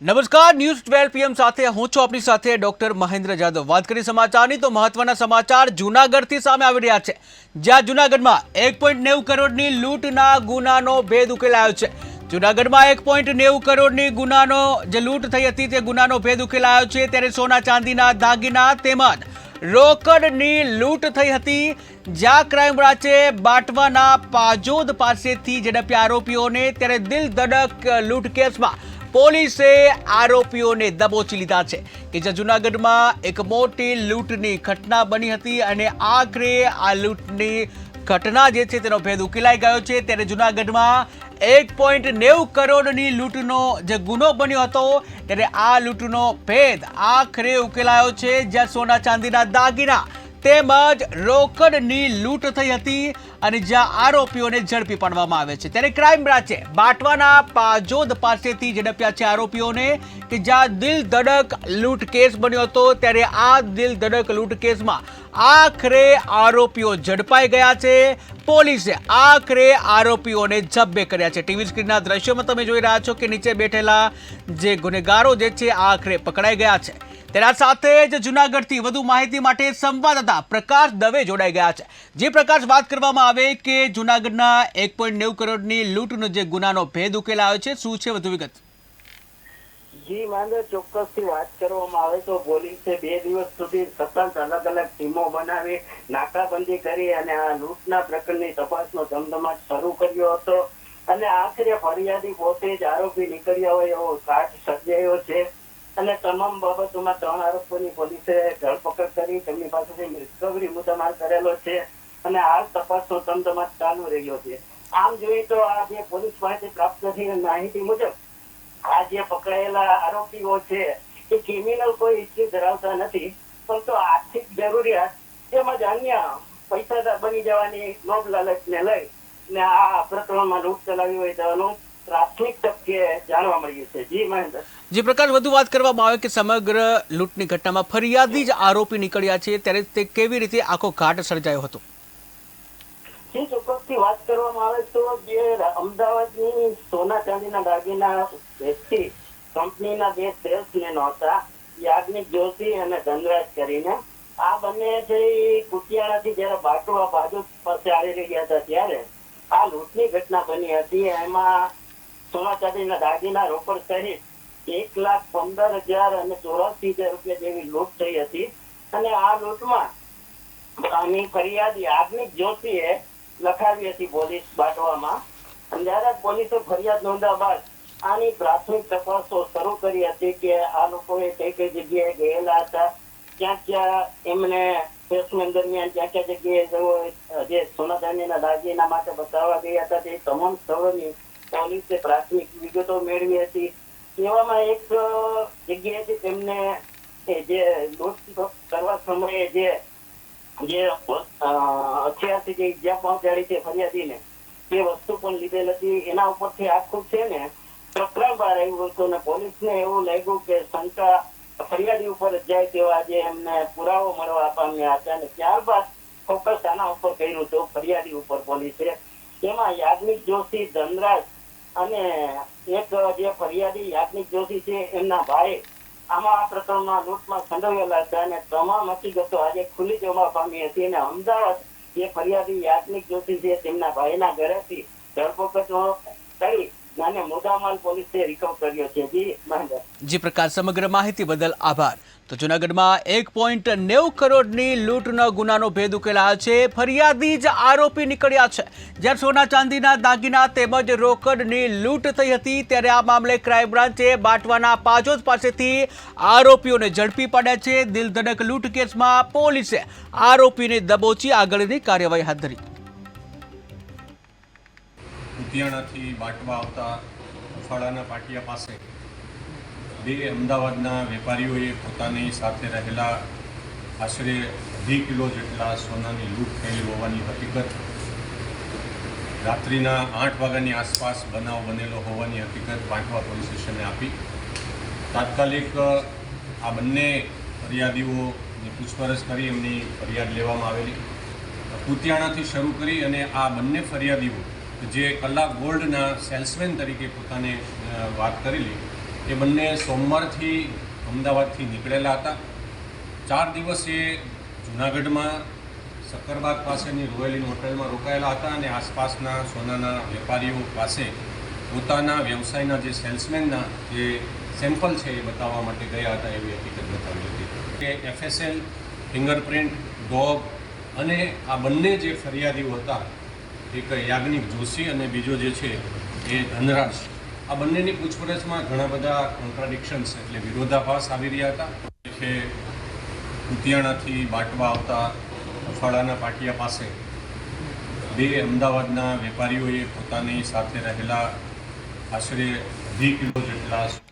નમસ્કાર, news twelve PM સાથે, હું છું આપની સાથે ડોક્ટર મહેન્દ્ર જાદવ. વાત કરી સમાચારની તો મહત્વના સમાચાર જૂનાગઢથી સામે આવી રહ્યા છે. જ્યાં જૂનાગઢમાં એક પોઈન્ટ નેવું કરોડની લૂંટના ગુનાનો ભેદ ઉકેલાયો છે. જૂનાગઢમાં એક પોઈન્ટ નેવું કરોડની ગુનાનો જે લૂંટ થઈ હતી તે ગુનાનો ભેદ ઉકેલાયો છે. ત્યારે સોના ચાંદીના દાગીના તેમજ રોકડની લૂંટ થઈ હતી. જ્યાં ક્રાઇમ બ્રાંચે બાટવાના પાજોદ પાસેથી ઝડપ્યા આરોપીઓને ત્યારે દિલ ધડક લૂંટ કેસમાં પોલીસે આરોપીઓને દબોચી લીધા છે કે જે જૂનાગઢમાં એક મોટી લૂંટની ઘટના બની હતી અને આખરે આ લૂંટની ઘટના જે છે તેનો ભેદ ઉકેલાઈ ગયો છે. ત્યારે જૂનાગઢમાં એક પોઈન્ટ નેવું કરોડની લૂંટનો જે ગુનો બન્યો હતો, ત્યારે આ લૂંટનો ભેદ આખરે ઉકેલાયો છે જ્યાં સોના ચાંદીના દાગીના તેમજ રોકડની લૂંટ થઈ હતી અને જ્યાં આરોપીઓને ઝડપી પાડવામાં આવે છે. ત્યારે ક્રાઇમ બ્રાન્ચે બાટવાના પાજોદ પાસેથી ઝડપ્યા છે આરોપીઓને કે જ્યાં દિલ ધડક લૂંટ કેસ બન્યો હતો. ત્યારે આ દિલ ધડક લૂંટ કેસમાં આખરે આરોપીઓ ઝડપાઈ ગયા છે. પોલીસે આખરે આરોપીઓને જબ્બે કર્યા છે. ટીવી સ્ક્રીનના દ્રશ્યોમાં તમે જોઈ રહ્યા છો કે નીચે બેઠેલા જે ગુનેગારો જે છે, આખરે પકડાઈ ગયા છે. તેના સાથે જ જુનાગઢથી વધુ માહિતી માટે સંવાદદાતા પ્રકાશ દવે જોડાઈ ગયા છે. જે પ્રકાશ વાત કરવામાં આવે કે જુનાગઢના એક પોઈન્ટ નેવું કરોડની લૂંટનો જે ગુનાનો ભેદ ઉકેલાયો છે, શું છે વધુ વિગત? જી, માંગે, ચોક્કસથી વાત કરવામાં આવે તો પોલીસે બે દિવસ સુધી સતત અલગ અલગ ટીમો બનાવી, નાકાબંધી કરી અને આ લૂંટના પ્રકરણની તપાસનો ધમધમાટ શરૂ કર્યો હતો. અને આખરે ફરિયાદી પોતે જ આરોપી નીકળ્યા હોય એવો કાટ સર્જાયો છે. અને તમામ બાબતોમાં ત્રણ આરોપીની પોલીસે ધરપકડ કરી, તેમની પાસેથી રિકવરી મુદ્દામાલ કરેલો છે અને આ તપાસનો ધમધમાટ ચાલુ રહ્યો છે. આમ જોઈએ તો આ જે પોલીસ પાસે પ્રાપ્ત થયેલી માહિતી મુજબ આ જે પકડાયેલા આરોપીઓ છે એ ક્રિમિનલ કોઈ ઇસ્યુ ધરાવતા નથી પરંતુ આર્થિક જરૂરિયાત તેમજ અન્ય પૈસા બની જવાની લોભ લાલચને લઈ ને આ પ્રકરણમાં લૂંટ ચલાવી હોય તેવાનું પ્રાથમિક તબકે જાણવા મળ્યું છે. જી મહેન્દ્ર. જે પ્રકાર વધુ વાત કરવામાં આવે કે સમગ્ર લૂંટની ઘટનામાં ફરિયાદી જ આરોપી નીકળ્યા છે ત્યારે તે કેવી રીતે આખો ઘાટ સર્જાયો હતો? જે ચોક્કસથી વાત કરવામાં આવે તો જે અમદાવાદની સોના ચાંદીના દાગીના વ્યક્તિ કંપનીના બે સેલ્સમેન હતા. યાજ્ઞિક જોશી અને ધનરાજ કરીને. આ બંને છે ઈ કુટિયાણાથી જયારે બાટવા બાજુ પાસે આવી રહ્યા હતા ત્યારે આ લૂંટની ઘટના બની હતી. એમાં સોના ચાંદીના દાગીના રોકડ સહિત એક લાખ પંદર હજાર અને ચોરાસી હજાર રૂપિયા જેવી લૂંટ થઈ હતી. અને આ લૂંટમાં આની ફરિયાદ યાજ્ઞિક જોશીએ લખાવી હતી પોલીસ બાટવામાં જયારે પોલીસે ફરિયાદ નોંધ્યા બાદ આની પ્રાથમિક તપાસો શરૂ કરી હતી કે આ લોકોએ કઈ કઈ જગ્યાએ ગયેલા હતા, ક્યાં ક્યાં એમને પ્લેસમેન્ટ દરમિયાન ક્યાં ક્યાં જગ્યાએ તેઓ જે સોના ચાંદીના દાગીના માટે બતાવવા ગયા હતા, તે તમામ સ્થળોની પોલીસે પ્રાથમિક વિગતો મેળવી હતી. એવામાં એક જગ્યાએથી તેમને જે લૂંટ કરવા સમયે જે જે હથિયારથી જે ઈજા પહોંચાડી છે ફરિયાદીને એ વસ્તુ પણ લીધેલ હતી. એના ઉપરથી આખું છે ને પ્રકરણ રહ્યું હતું અને પોલીસને એવું લાગ્યું કે શંકા ફરિયાદી ઉપર જાય તેવા આજે એમને પુરાવો મળવા પામ્યા હતા અને ત્યારબાદ ફોકસ આના ઉપર કર્યું હતું, ફરિયાદી ઉપર પોલીસે. તેમાં યાજ્ઞિક જોશી, ધનરાજ અને એક જે ફરિયાદી યાજ્ઞિક જોશી છે, એમના ભાઈ આમાં આ પ્રકરણમાં લૂંટમાં સંડવેલા હતા અને તમામ હકીકતો આજે ખુલ્લી જવા પામી હતી અને અમદાવાદ જે ફરિયાદી યાજ્ઞિક જોશી છે, તેમના ભાઈના ઘરેથી ધરપકડ કરી અને પોલીસે રિકવર કર્યો છે. જી મહેન્દ્ર. જે પ્રકાશ સમગ્ર માહિતી બદલ આભાર. તો જૂનાગઢમાં એક પોઈન્ટ નેવું કરોડની લૂંટનો ગુનાનો ભેદ ઉકેલાયો છે. ફરિયાદી જ આરોપી નીકળ્યા છે. જ્યારે સોના ચાંદીના દાગીના તેમજ રોકડની લૂંટ થઈ હતી ત્યારે આ મામલે ક્રાઇમ બ્રાન્ચે બાટવાના પાજોદ પાસેથી આરોપીઓને ઝડપી પાડ્યા છે. દિલધડક લૂંટ કેસમાં પોલીસે આરોપીને દબોચી આગળની કાર્યવાહી હાથ ધરી. કુતિયાણાથી બાટવા આવતા અફાળાના પાટિયા પાસે બે અમદાવાદના વેપારીઓએ પોતાની સાથે રહેલા આશરે અઢી કિલો જેટલા સોનાની લૂંટ થયેલી હોવાની હકીકત, રાત્રિના આઠ વાગ્યાની આસપાસ બનાવ બનેલો હોવાની હકીકત બાંટવા પોલીસ સ્ટેશને આપી. તાત્કાલિક આ બંને ફરિયાદીઓની પૂછપરછ કરી એમની ફરિયાદ લેવામાં આવેલી. કુતિયાણાથી શરૂ કરી અને આ બંને ફરિયાદીઓ જે કલા ગોલ્ડના સેલ્સમેન તરીકે પોતાને વાત કરેલી, એ બંને સોમવારથી અમદાવાદથી નીકળેલા હતા. ચાર દિવસ એ જૂનાગઢમાં સક્કરબાગ પાસેની રોયલ ઇન હોટલમાં રોકાયેલા હતા અને આસપાસના સોનાના વેપારીઓ પાસે પોતાના વ્યવસાયના જે સેલ્સમેનના જે સેમ્પલ છે એ બતાવવા માટે ગયા હતા એવી હકીકત બતાવી હતી. કે એફએસએલ ફિંગરપ્રિન્ટ, ડોગ અને આ બંને જે ફરિયાદીઓ હતા એક યાજ્ઞિક જોશી અને બીજો જે છે એ ધનરાજ. આ બંનેની પૂછપરછમાં ઘણા બધા કોન્ટ્રાડિક્શન્સ એટલે વિરોધાભાસ આવી રહ્યા હતા. કે કુતિયાણાથી બાટવા આવતા અફાળાના પાટિયા પાસે બે અમદાવાદના વેપારીઓએ પોતાની સાથે રહેલા આશરે અઢી કિલો જેટલા